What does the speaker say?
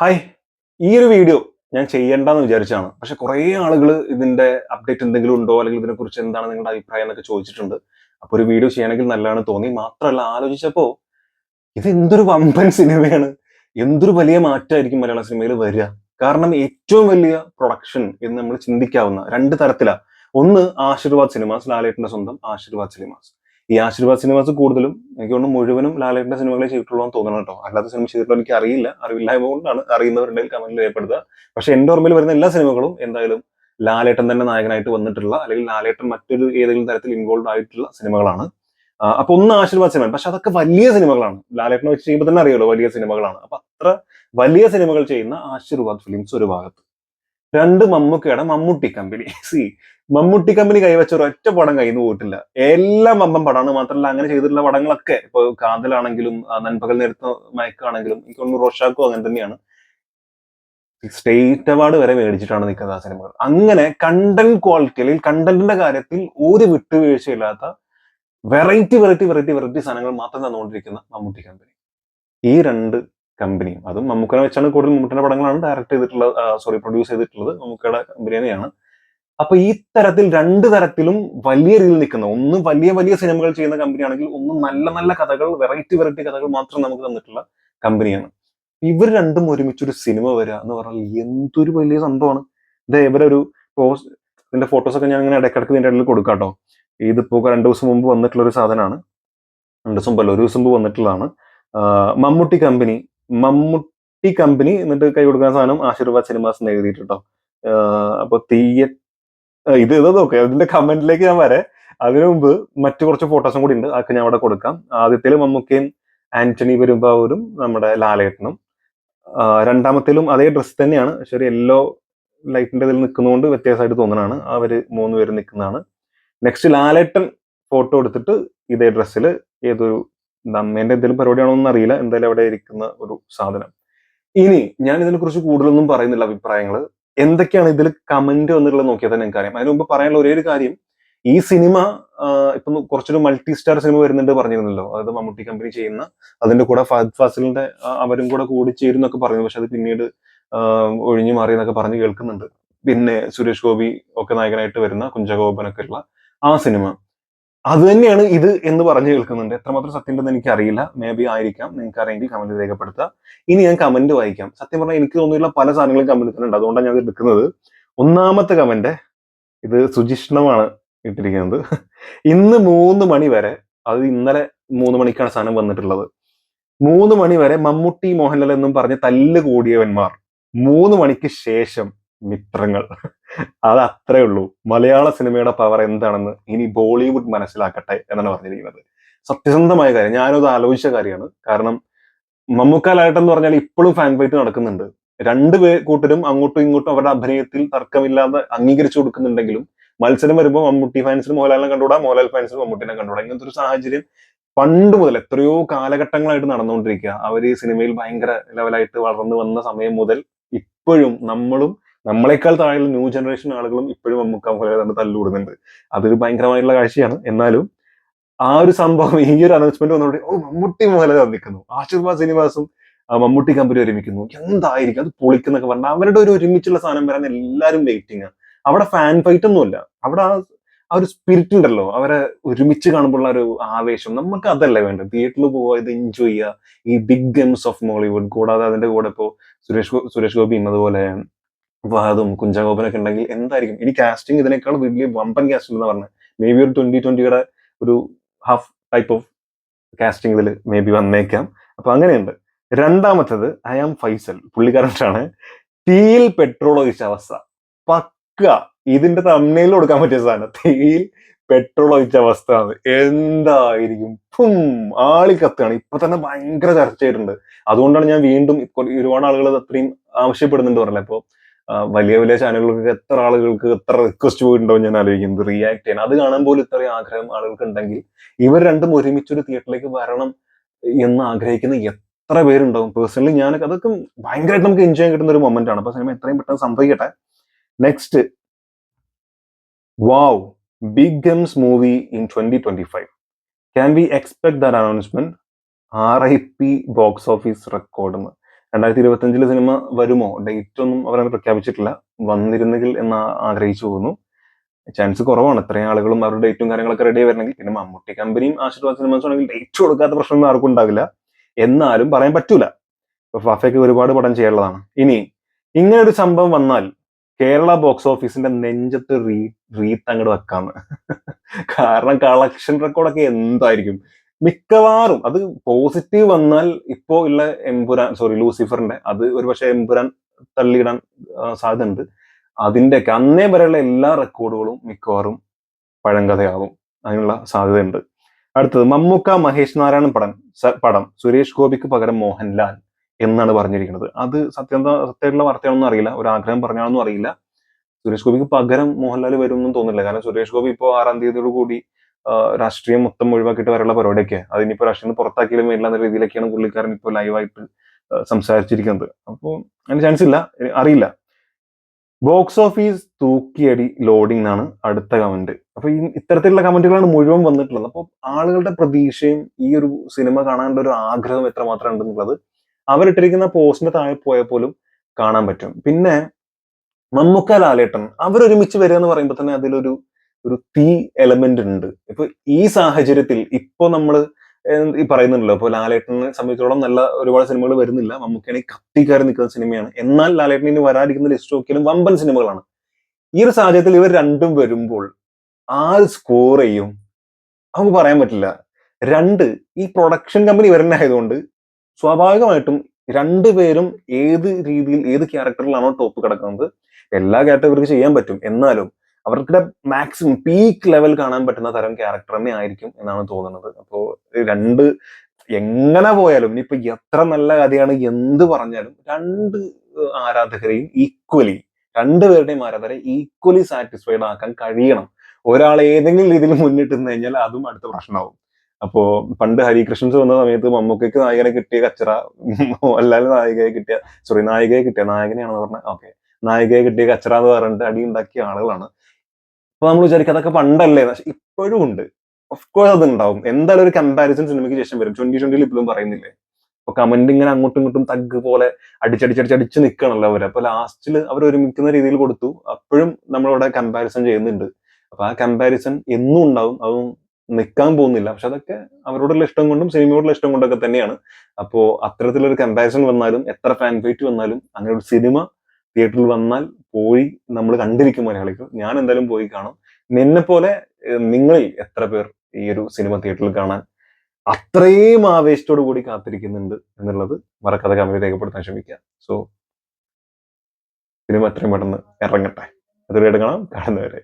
Hi ഈ ഒരു video ഞാൻ ചെയ്യണ്ടെന്ന് വിചാരിച്ചാണ്. പക്ഷെ കുറേ ആളുകൾ ഇതിന്റെ അപ്ഡേറ്റ് എന്തെങ്കിലും ഉണ്ടോ? അല്ലെങ്കിൽ ഇതിനെക്കുറിച്ച് എന്താണ് നിങ്ങളുടെ അഭിപ്രായം എന്നൊക്കെ ചോദിച്ചിട്ടുണ്ട്. അപ്പോൾ ഒരു വീഡിയോ ചെയ്യണമെങ്കിൽ നല്ലതാണ് തോന്നി. മാത്രമല്ല ആലോചിച്ചപ്പോൾ ഇത് എന്തൊരു വമ്പൻ സിനിമയാണ്. എന്തൊരു വലിയ മാറ്റമായിരിക്കും മലയാള സിനിമയിൽ വരിക. കാരണം ഏറ്റവും വലിയ പ്രൊഡക്ഷൻ എന്ന് നമ്മൾ ചിന്തിക്കാവുന്ന രണ്ട് തരത്തിലാണ് ഒന്ന് ആശീർവാദ് സിനിമാസ് ലാലേട്ടന്റെ സ്വന്തം ആശീർവാദ് സിനിമാസ്. ഈ ആശീർവാദ് സിനിമാസ് കൂടുതലും എനിക്ക് തോന്നുന്നു മുഴുവനും ലാലേട്ടന്റെ സിനിമകളെ ചെയ്തിട്ടുള്ളൂ എന്ന് തോന്നണം കേട്ടോ. അല്ലാത്ത സിനിമ ചെയ്തിട്ടുള്ള എനിക്ക് അറിയില്ല. അറിവില്ലായ്മ കൊണ്ടാണ് അറിയുന്നവരുണ്ടെങ്കിൽ കമന്റിൽ രേഖപ്പെടുത്തുക. പക്ഷെ എന്റെ ഓർമ്മയിൽ വരുന്ന എല്ലാ സിനിമകളും എന്തായാലും ലാലേട്ടൻ തന്നെ നായകനായിട്ട് വന്നിട്ടുള്ള അല്ലെങ്കിൽ ലാലേട്ടൻ മറ്റൊരു ഏതെങ്കിലും തരത്തിൽ ഇൻവോൾവ് ആയിട്ടുള്ള സിനിമകളാണ്. അപ്പൊ ഒന്ന് ആശീർവാദ് സിനിമ പക്ഷെ അതൊക്കെ വലിയ സിനിമകളാണ്. ലാലേട്ടനെ വെച്ച് ചെയ്യുമ്പോൾ തന്നെ അറിയാലോ വലിയ സിനിമകളാണ്. അപ്പൊ അത്ര വലിയ സിനിമകൾ ചെയ്യുന്ന ആശീർവാദ് ഫിലിംസ് ഒരു ഭാഗത്ത്. രണ്ട് മമ്മൂക്കയുടെ മമ്മൂട്ടി കമ്പനി സി മമ്മൂട്ടി കമ്പനി കൈവച്ച ഒരൊറ്റ പടം കയ്യിൽ പോയിട്ടില്ല. എല്ലാം മമ്മം പടമാണ് മാത്രമല്ല അങ്ങനെ ചെയ്തിട്ടുള്ള പടങ്ങളൊക്കെ. ഇപ്പൊ കാതലാണെങ്കിലും നൻപകൽ നേരത്തെ മയക്കാണെങ്കിലും എനിക്ക് തോന്നുന്നു റോഷാക്കും അങ്ങനെ തന്നെയാണ്. സ്റ്റേറ്റ് അവാർഡ് വരെ മേടിച്ചിട്ടാണ് നിൽക്കുന്നത് ആ സിനിമകൾ. അങ്ങനെ കണ്ടന്റ് ക്വാളിറ്റി അല്ലെങ്കിൽ കണ്ടന്റിന്റെ കാര്യത്തിൽ ഒരു വിട്ടുവീഴ്ചയില്ലാത്ത വെറൈറ്റി വെറൈറ്റി വെറൈറ്റി വെറൈറ്റി സാധനങ്ങൾ മാത്രം തന്നുകൊണ്ടിരിക്കുന്ന മമ്മൂട്ടി കമ്പനി ഈ രണ്ട് കമ്പനിയും. അതും മമ്മൂക്കനെ വെച്ചാണ് കൂടുതൽ മമ്മൂട്ടിന്റെ പടങ്ങളാണ് ഡയറക്ട് ചെയ്തിട്ടുള്ളത് സോറി പ്രൊഡ്യൂസ് ചെയ്തിട്ടുള്ളത്. മമ്മൂക്കയുടെ കമ്പനി തന്നെയാണ് അപ്പൊ ഈ തരത്തിൽ രണ്ട് തരത്തിലും വലിയ രീതിയിൽ നിൽക്കുന്ന ഒന്ന് വലിയ വലിയ സിനിമകൾ ചെയ്യുന്ന കമ്പനിയാണെങ്കിൽ ഒന്ന് നല്ല നല്ല കഥകൾ വെറൈറ്റി വെറൈറ്റി കഥകൾ മാത്രം നമുക്ക് തന്നിട്ടുള്ള കമ്പനിയാണ്. ഇവർ രണ്ടും ഒരുമിച്ചൊരു സിനിമ വരിക എന്ന് പറഞ്ഞാൽ എന്തൊരു വലിയ സംഭവമാണ്. ഇത് ഇവരൊരു ഇതിന്റെ ഫോട്ടോസ് ഒക്കെ ഞാൻ ഇങ്ങനെ ഇടയ്ക്കിടയ്ക്ക് ഇതിന്റെ ഇടയിൽ കൊടുക്കാട്ടോ. ഇതിപ്പോ രണ്ടു ദിവസം മുമ്പ് വന്നിട്ടുള്ള ഒരു സാധനമാണ്. രണ്ടു ദിവസം മുമ്പല്ല ഒരു ദിവസം മുമ്പ് വന്നിട്ടുള്ളതാണ്. മമ്മൂട്ടി കമ്പനി മമ്മൂട്ടി കമ്പനി എന്നിട്ട് കൈ കൊടുക്കുന്ന സാധനം ആശീർവാദ് സിനിമാസ് എന്ന് എഴുതിയിട്ട് കേട്ടോ. അപ്പൊ തീയ ഇത് ഇത് നോക്കേ അതിന്റെ കമന്റിലേക്ക് ഞാൻ വരെ. അതിനു മുമ്പ് മറ്റു കുറച്ച് ഫോട്ടോസും കൂടി ഉണ്ട് അതൊക്കെ ഞാൻ അവിടെ കൊടുക്കാം. ആദ്യത്തിൽ മമ്മൂക്കയും ആന്റണി പെരുമ്പാവൂരും നമ്മുടെ ലാലേട്ടനും. രണ്ടാമത്തേലും അതേ ഡ്രസ്സ് തന്നെയാണ്. പക്ഷെ ഒരു യെല്ലോ ലൈറ്റിന്റെ ഇതിൽ നിൽക്കുന്നതുകൊണ്ട് വ്യത്യാസമായിട്ട് തോന്നുന്നതാണ് അവർ മൂന്ന് പേര് നിൽക്കുന്നതാണ്. നെക്സ്റ്റ് ലാലേട്ടൻ ഫോട്ടോ എടുത്തിട്ട് ഇതേ ഡ്രസ്സിൽ ഏതൊരു അമ്മേന്റെ എന്തെങ്കിലും പരിപാടിയാണോ എന്ന് അറിയില്ല. എന്തായാലും അവിടെ ഇരിക്കുന്ന ഒരു സാധനം. ഇനി ഞാൻ ഇതിനെ കുറിച്ച് കൂടുതലൊന്നും പറയുന്നില്ല അഭിപ്രായങ്ങൾ എന്തൊക്കെയാണ് ഇതിൽ കമന്റ് വന്നിട്ടുള്ളത് നോക്കിയാൽ തന്നെ എനിക്കറിയാം അതിന് മുമ്പ് പറയാനുള്ള ഒരേ ഒരു കാര്യം ഈ സിനിമ ഇപ്പൊ കുറച്ചൊരു മൾട്ടി സ്റ്റാർ സിനിമ വരുന്നുണ്ട് പറഞ്ഞിരുന്നല്ലോ. അതായത് മമ്മൂട്ടി കമ്പനി ചെയ്യുന്ന അതിന്റെ കൂടെ ഫഹദ് ഫാസിലിന്റെ അവരും കൂടെ കൂടി ചേരുന്നൊക്കെ പറഞ്ഞു പക്ഷെ അത് പിന്നീട് ഒഴിഞ്ഞു മാറി എന്നൊക്കെ പറഞ്ഞ് കേൾക്കുന്നുണ്ട്. പിന്നെ സുരേഷ് ഗോപി ഒക്കെ നായകനായിട്ട് വരുന്ന കുഞ്ചഗോപനൊക്കെ ഉള്ള ആ സിനിമ. അത് തന്നെയാണ് ഇത് എന്ന് പറഞ്ഞു കേൾക്കുന്നുണ്ട്. എത്രമാത്രം സത്യം ഉണ്ടെന്ന് എനിക്ക് അറിയില്ല മേ ബി ആയിരിക്കാം. നിങ്ങൾക്ക് അറിയെങ്കിൽ കമന്റ് രേഖപ്പെടുത്തുക. ഇനി ഞാൻ കമന്റ് വായിക്കാം. സത്യം പറഞ്ഞാൽ എനിക്ക് തോന്നിയുള്ള പല സാധനങ്ങളും കമന്റ് ഇട്ടിട്ടുണ്ട് അതുകൊണ്ടാണ് ഞാൻ എടുക്കുന്നത്. ഒന്നാമത്തെ കമന്റ് ഇത് സുജിഷ്ണമാണ് ഇട്ടിരിക്കുന്നത്. ഇന്ന് മൂന്ന് മണി വരെ അത് ഇന്നലെ മൂന്ന് മണിക്കാണ് സാധനം വന്നിട്ടുള്ളത്. മൂന്ന് മണി വരെ മമ്മൂട്ടി മോഹൻലാൽ എന്നും പറഞ്ഞ് തല്ല് കൂടിയവന്മാർ. മൂന്ന് മണിക്ക് ശേഷം മിത്രങ്ങൾ. അത് അത്രേ ഉള്ളൂ. മലയാള സിനിമയുടെ പവർ എന്താണെന്ന് ഇനി ബോളിവുഡ് മനസ്സിലാക്കട്ടെ എന്നാണ് പറഞ്ഞിരിക്കുന്നത്. സത്യസന്ധമായ കാര്യം. ഞാനത് ആലോചിച്ച കാര്യമാണ്. കാരണം മമ്മൂക്കാലായിട്ടെന്ന് പറഞ്ഞാൽ ഇപ്പോഴും ഫാൻ ഫൈറ്റ് നടക്കുന്നുണ്ട്. രണ്ട് പേ കൂട്ടരും അങ്ങോട്ടും ഇങ്ങോട്ടും അവരുടെ അഭിനയത്തിൽ തർക്കമില്ലാതെ അംഗീകരിച്ചു കൊടുക്കുന്നുണ്ടെങ്കിലും മത്സരം വരുമ്പോൾ മമ്മൂട്ടി ഫാൻസിന് മോഹൻലാലിനെ കണ്ടുകൂടാ മോഹൻലാൽ ഫാൻസിന് മമ്മൂട്ടിനെ കണ്ടുകൂടാ. ഇങ്ങനത്തെ ഒരു സാഹചര്യം പണ്ട് മുതൽ എത്രയോ കാലഘട്ടങ്ങളായിട്ട് നടന്നുകൊണ്ടിരിക്കുക. അവർ ഈ സിനിമയിൽ ഭയങ്കര ലെവലായിട്ട് വളർന്നു വന്ന സമയം മുതൽ ഇപ്പോഴും നമ്മളും നമ്മളെക്കാൾ താഴെയുള്ള ന്യൂ ജനറേഷൻ ആളുകളും ഇപ്പോഴും മമ്മൂക്ക മോഹൻലാൽ തല്ലുകൂടുന്നുണ്ട് അതൊരു ഭയങ്കരമായിട്ടുള്ള കാഴ്ചയാണ്. എന്നാലും ആ ഒരു സംഭവം ഈ ഒരു അനൗൺസ്മെന്റ് വന്നോടെ ഓ മമ്മൂട്ടി മോഹൻലാൽ വന്നിരിക്കുന്നു. ആശീർവാദ് സിനിമാസും മമ്മൂട്ടി കമ്പനി ഒരുമിക്കുന്നു. എന്തായിരിക്കും? അത് പൊളിക്കുന്നൊക്കെ പറഞ്ഞാൽ അവരുടെ ഒരു ഒരുമിച്ചുള്ള സാധനം വരാൻ എല്ലാവരും വെയിറ്റിംഗ് ആണ് അവിടെ ഫാൻ ഫൈറ്റ് ഒന്നുമില്ല അവിടെ ആ ആ ഒരു സ്പിരിറ്റ് ഉണ്ടല്ലോ. അവരെ ഒരുമിച്ച് കാണുമ്പോഴുള്ള ഒരു ആവേശം. നമുക്ക് അതല്ലേ വേണ്ടത്? തിയേറ്ററിൽ പോവുക ഇത് എൻജോയ് ചെയ്യുക ഈ ബിഗ് ഗെയിംസ് ഓഫ് മോളിവുഡ് കൂടാതെ അതിന്റെ കൂടെ ഇപ്പോ സുരേഷ് സുരേഷ് ഗോപിയും അതുപോലെ ഫഹദും കുഞ്ചാഗോപനൊക്കെ ഉണ്ടെങ്കിൽ എന്തായിരിക്കും? ഇനി കാസ്റ്റിംഗ് ഇതിനേക്കാൾ വലിയ വമ്പൻ കാസ്റ്റിംഗ് എന്ന് പറഞ്ഞത് മേ ബി ഒരു ട്വന്റി ട്വന്റിയുടെ ഒരു ഹാഫ് ടൈപ്പ് ഓഫ് കാസ്റ്റിംഗ് ഇതിൽ മേ ബി വന്നേക്കാം. അപ്പൊ അങ്ങനെയുണ്ട്. രണ്ടാമത്തത് ഐ ആം ഫൈസൽ പുള്ളിക്കാരനാണ്. തീയിൽ പെട്രോൾ ഒഴിച്ച അവസ്ഥ. പക്ക. ഇതിന്റെ തമ്മയിൽ കൊടുക്കാൻ പറ്റിയ സാധനം. തീയിൽ പെട്രോൾ ഒഴിച്ച അവസ്ഥ എന്തായിരിക്കും? ഫും. ആളി കത്തുകയാണ് ഇപ്പൊ തന്നെ ഭയങ്കര ചർച്ചയായിട്ടുണ്ട്. അതുകൊണ്ടാണ് ഞാൻ വീണ്ടും ഒരുപാട് ആളുകൾ അത് അത്രയും ആവശ്യപ്പെടുന്നുണ്ട് പറഞ്ഞത്. ഇപ്പൊ ആ, വലിയ വലിയ ചാനലുകൾക്ക് എത്ര ആളുകൾക്ക് എത്ര റിക്വസ്റ്റ് പോയിട്ടുണ്ടോ ഞാൻ ആലോചിക്കുന്നത് റിയാക്ട് ചെയ്യാൻ അത് കാണാൻ പോലും ഇത്രയും ആഗ്രഹം ആളുകൾക്ക് ഉണ്ടെങ്കിൽ ഇവർ രണ്ടും ഒരുമിച്ച് ഒരു തിയേറ്ററിലേക്ക് വരണം എന്ന് ആഗ്രഹിക്കുന്ന എത്ര പേരുണ്ടാവും. പേഴ്സണലി ഞാൻ അതൊക്കെ ഭയങ്കരമായിട്ട് നമുക്ക് എൻജോയ് കിട്ടുന്ന ഒരു മൊമെന്റ് ആണ്. അപ്പൊ സിനിമ എത്രയും പെട്ടെന്ന് സംഭവിക്കട്ടെ. Next wow big gems movie in twenty twenty five can we expect that announcement R I P box office record രണ്ടായിരത്തി ഇരുപത്തി സിനിമ വരുമോ? ഡേറ്റ് ഒന്നും അവരങ്ങനെ പ്രഖ്യാപിച്ചിട്ടില്ല. വന്നിരുന്നെങ്കിൽ എന്ന് ആഗ്രഹിച്ചു പോകുന്നു. ചാൻസ് കുറവാണ്. ഇത്രയും ആളുകളും അവരുടെ ഡേറ്റും കാര്യങ്ങളൊക്കെ റെഡി വരണമെങ്കിൽ. പിന്നെ മമ്മൂട്ടി കമ്പനിയും ആശീർവാദ് സിനിമ ഡേറ്റ് കൊടുക്കാത്ത പ്രശ്നമൊന്നും ആർക്കും ഉണ്ടാവില്ല. എന്നാലും പറയാൻ പറ്റൂല. ഇപ്പൊ ഫാഫയ്ക്ക് ഒരുപാട് പടം ചെയ്യാനുള്ളതാണ്. ഇനി ഇങ്ങനെ ഒരു സംഭവം വന്നാൽ കേരള ബോക്സ് ഓഫീസിന്റെ നെഞ്ചത്ത് റീ റീത്ത് അങ്ങോട്ട് വെക്കാന്ന്. കാരണം കളക്ഷൻ റെക്കോർഡൊക്കെ എന്തായിരിക്കും? മിക്കവാറും അത് പോസിറ്റീവ് വന്നാൽ ഇപ്പോ ഉള്ള എംപുരാൻ സോറി ലൂസിഫറിന്റെ അത് ഒരുപക്ഷെ എംപുരാൻ തള്ളിയിടാൻ സാധ്യതയുണ്ട്. അതിന്റെയൊക്കെ അന്നേ വരെയുള്ള എല്ലാ റെക്കോർഡുകളും മിക്കവാറും പഴങ്കഥയാകും അതിനുള്ള സാധ്യതയുണ്ട്. അടുത്തത് മമ്മൂക്ക മഹേഷ് നാരായണൻ പടം പടം സുരേഷ് ഗോപിക്ക് പകരം മോഹൻലാൽ എന്നാണ് പറഞ്ഞിരിക്കുന്നത്. അത് സത്യം സത്യമായിട്ടുള്ള വാർത്തയാണെന്നും അറിയില്ല. ഒരു ആഗ്രഹം പറഞ്ഞാണെന്നും അറിയില്ല. സുരേഷ് ഗോപിക്ക് പകരം മോഹൻലാൽ വരും എന്നും തോന്നുന്നില്ല. കാരണം സുരേഷ് ഗോപി ഇപ്പോൾ ആറാം തീയതിയോട് കൂടി രാഷ്ട്രീയം മൊത്തം ഒഴിവാക്കിയിട്ട് വരെയുള്ള പരിപാടിയൊക്കെ. അതിനിപ്പോ രാഷ്ട്രീയം പുറത്താക്കിയാലും വരില്ല എന്ന രീതിയിലൊക്കെയാണ് പുള്ളിക്കാരൻ ഇപ്പോൾ ലൈവായിട്ട് സംസാരിച്ചിരിക്കുന്നത്. അപ്പോൾ അതിന് ചാൻസ് ഇല്ല. അറിയില്ല. ബോക്സ് ഓഫീസ് തൂക്കിയടി ലോഡിംഗ് എന്നാണ് അടുത്ത കമന്റ് അപ്പൊ ഈ ഇത്തരത്തിലുള്ള കമന്റുകളാണ് മുഴുവൻ വന്നിട്ടുള്ളത്. അപ്പോൾ ആളുകളുടെ പ്രതീക്ഷയും ഈ ഒരു സിനിമ കാണാനുള്ള ഒരു ആഗ്രഹം എത്രമാത്രം ഉണ്ടെന്നുള്ളത് അവരിട്ടിരിക്കുന്ന പോസ്റ്റിന്റെ താഴെ പോയാൽ പോലും കാണാൻ പറ്റും. പിന്നെ മമ്മൂക്ക ലാലേട്ടൻ അവരൊരുമിച്ച് വരിക എന്ന് പറയുമ്പോൾ തന്നെ അതിലൊരു ഒരു തീ എലമെന്റ് ഉണ്ട്. ഇപ്പൊ ഈ സാഹചര്യത്തിൽ ഇപ്പൊ നമ്മൾ ഈ പറയുന്നുണ്ടല്ലോ ഇപ്പൊ ലാലേട്ടനെ സംബന്ധിച്ചോളം നല്ല ഒരുപാട് സിനിമകൾ വരുന്നില്ല. മമ്മൂക്കാണെങ്കിൽ കത്തിക്കാരി നിൽക്കുന്ന സിനിമയാണ്. എന്നാൽ ലാലേട്ടൻ ഇനി വരാതിരിക്കുന്ന ലിസ്റ്റ് നോക്കിയാലും വമ്പൻ സിനിമകളാണ്. ഈ ഒരു സാഹചര്യത്തിൽ ഇവർ രണ്ടും വരുമ്പോൾ ആര് സ്കോർ ചെയ്യും നമുക്ക് പറയാൻ പറ്റില്ല. രണ്ട് ഈ പ്രൊഡക്ഷൻ കമ്പനി വരുന്ന ആയതുകൊണ്ട് സ്വാഭാവികമായിട്ടും രണ്ടുപേരും ഏത് രീതിയിൽ ഏത് ക്യാരക്ടറിലാണോ ടോപ്പ് കിടക്കുന്നത്. എല്ലാ ക്യാരക്ടർക്ക് ചെയ്യാൻ പറ്റും. എന്നാലും അവർക്ക് മാക്സിമം പീക്ക് ലെവൽ കാണാൻ പറ്റുന്ന തരം ക്യാരക്ടർ തന്നെ ആയിരിക്കും എന്നാണ് തോന്നുന്നത്. അപ്പോ രണ്ട് എങ്ങനെ പോയാലും ഇനിയിപ്പോ എത്ര നല്ല കഥയാണ് എന്ത് പറഞ്ഞാലും രണ്ട് ആരാധകരെയും ഈക്വലി രണ്ടുപേരുടെയും ആരാധകരെ ഈക്വലി സാറ്റിസ്ഫൈഡ് ആക്കാൻ കഴിയണം. ഒരാൾ ഏതെങ്കിലും രീതിയിൽ മുന്നിട്ട് നിന്ന് കഴിഞ്ഞാൽ അതും അടുത്ത പ്രശ്നമാവും. അപ്പോ പണ്ട് ഹരികൃഷ്ണൻസ് വന്ന സമയത്ത് മമ്മൂക്കയ്ക്ക് നായകനെ കിട്ടിയ കച്ചറ മോഹൻലാൽ നായികയെ കിട്ടിയ സോറി നായികയെ കിട്ടിയ നായകനെയാണെന്ന് പറഞ്ഞാൽ ഓക്കെ നായികയെ കിട്ടിയ കച്ചറ എന്ന് പറഞ്ഞിട്ട് അടി ഉണ്ടാക്കിയ ആളുകളാണ്. അപ്പൊ നമ്മൾ വിചാരിക്കും അതൊക്കെ പണ്ടല്ലേ ഇപ്പോഴും ഉണ്ട്. ഓഫ് കോഴ്സ് അത് ഉണ്ടാവും എന്തായാലും ഒരു കമ്പാരിസൺ സിനിമയ്ക്ക് ശേഷം വരും. ട്വന്റി ട്വന്റിയിൽ ഇപ്പോഴും പറയുന്നില്ലേ? അപ്പൊ കമന്റ് ഇങ്ങനെ അങ്ങോട്ടും ഇങ്ങോട്ടും തഗ് പോലെ അടിച്ചടിച്ചടിച്ചടിച്ച് നിൽക്കണല്ലോ അവർ അപ്പൊ ലാസ്റ്റിൽ അവർ ഒരുമിക്കുന്ന രീതിയിൽ കൊടുത്തു. അപ്പോഴും നമ്മളിവിടെ കമ്പാരിസൺ ചെയ്യുന്നുണ്ട്. അപ്പൊ ആ കമ്പാരിസൺ എന്നും ഉണ്ടാവും. അതും നിൽക്കാൻ പോകുന്നില്ല. പക്ഷെ അതൊക്കെ അവരോടുള്ള ഇഷ്ടം കൊണ്ടും സിനിമയോടുള്ള ഇഷ്ടം കൊണ്ടൊക്കെ തന്നെയാണ്. അപ്പോ അത്തരത്തിലൊരു കമ്പാരിസൺ വന്നാലും എത്ര ഫാൻ ഫൈറ്റ് വന്നാലും അങ്ങനെ ഒരു സിനിമ തിയേറ്ററിൽ വന്നാൽ പോയി നമ്മൾ കണ്ടിരിക്കും മലയാളികൾ. ഞാൻ എന്തായാലും പോയി കാണും. നിന്നെ പോലെ നിങ്ങളിൽ എത്ര പേർ ഈ ഒരു സിനിമ തിയേറ്ററിൽ കാണാൻ അത്രയും ആവേശത്തോടു കൂടി കാത്തിരിക്കുന്നുണ്ട് എന്നുള്ളത് മറക്കാതെ കമന്റ് രേഖപ്പെടുത്താൻ ശ്രമിക്കുക. സോ സിനിമ എത്രയും പെട്ടെന്ന് ഇറങ്ങട്ടെ. അതുവരെ കാണാം കാണുന്നവരെ.